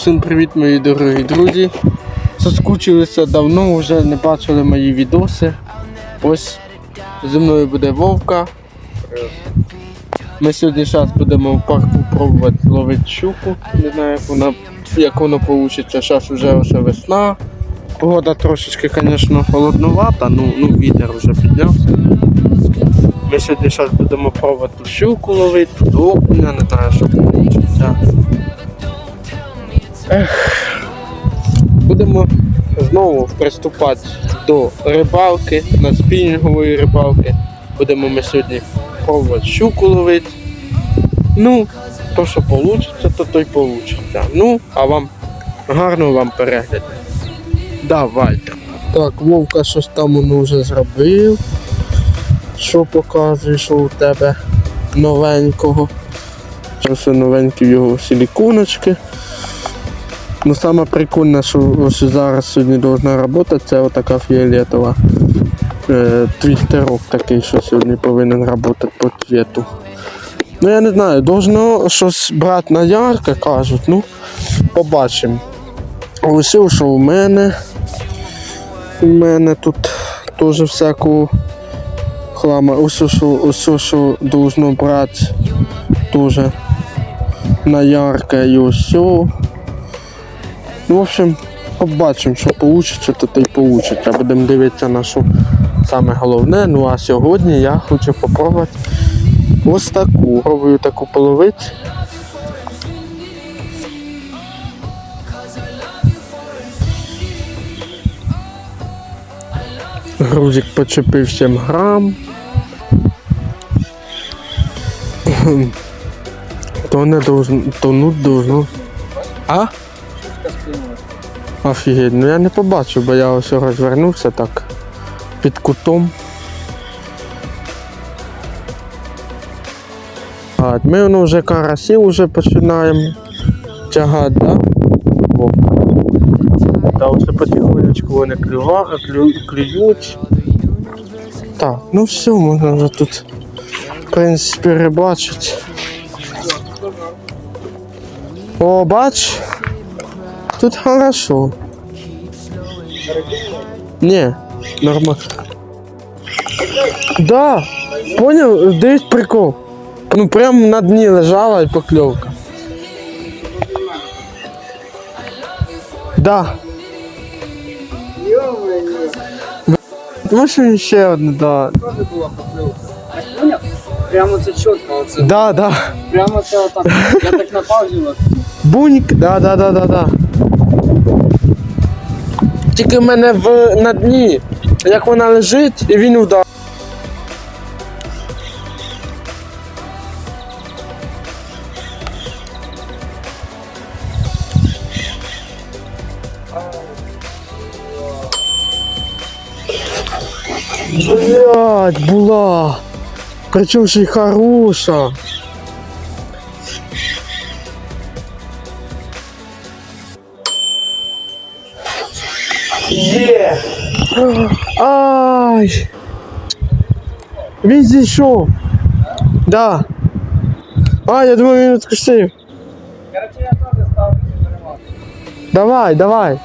Всім привіт, мої дорогі друзі. Соскучилися давно, вже не бачили мої відоси. Ось зі мною буде Вовка. Ми сьогодні зараз будемо в парку пробувати ловити щуку. Не знаю, як вона як воно вийде. Зараз вже весна. Погода трошечки, звісно, холодновата, ну, ну вітер вже піднявся. Ми сьогодні зараз будемо пробувати щуку ловити, тут окуня, не знаю, що вийде. Будемо знову приступати до рибалки, на спінінгової рибалки. Будемо ми сьогодні пробувати щуку ловити. Ну, то, що вийде, то то й вийде. Ну, а вам гарного вам перегляду. Давайте. Так, Вовка щось там воно вже зробив. Що показує, що у тебе новенького. Все новенькі в його силіконочки. Ну саме прикольне, що ось зараз сьогодні должна працювати, це отака фіолетова. Е, твістерок такий, що сьогодні повинен працювати по цвету. Ну я не знаю, должно щось брати на ярке, кажуть, ну побачимо. Ось що у мене. У мене тут теж всякого хлама. Ось що, ось що должно брати теж на ярке і ось. Ну, в общем, побачимо, що вийде, то й вийде. Будемо дивитися на що саме головне. Ну а сьогодні я хочу попробувати ось таку. Пробую таку половити. Грузик почепив 7 грам. То не должно, тонуть должно. А? Офігеть, ну я не побачив, бо я ось розвернувся так під кутом. А, ми воно вже карасів вже починаємо тягати, да? Та ось потихонечку вони клюва, клю, клюють. Так, ну все, можна вже тут в принципі рибачити. О, бач, тут хорошо. Не, нормально. Да, понял, дивись прикол. Ну прям на дні лежала і покльовка. Да. Може ще одне, да. Теж була покльовка. Я поняв? Прямо це чітко, оце. Да, да. Прямо це отак. Я так на паузі от. Буньк, да, да, да, да, да. Тільки в мене в на дні. Як вона лежить, і він удар. Блять, була. Причому ще хороша. Є! Ай! Він зійшов. Да. А, я думаю, він відкусив. Короче, я теж ставлю перемагу. Давай, давай.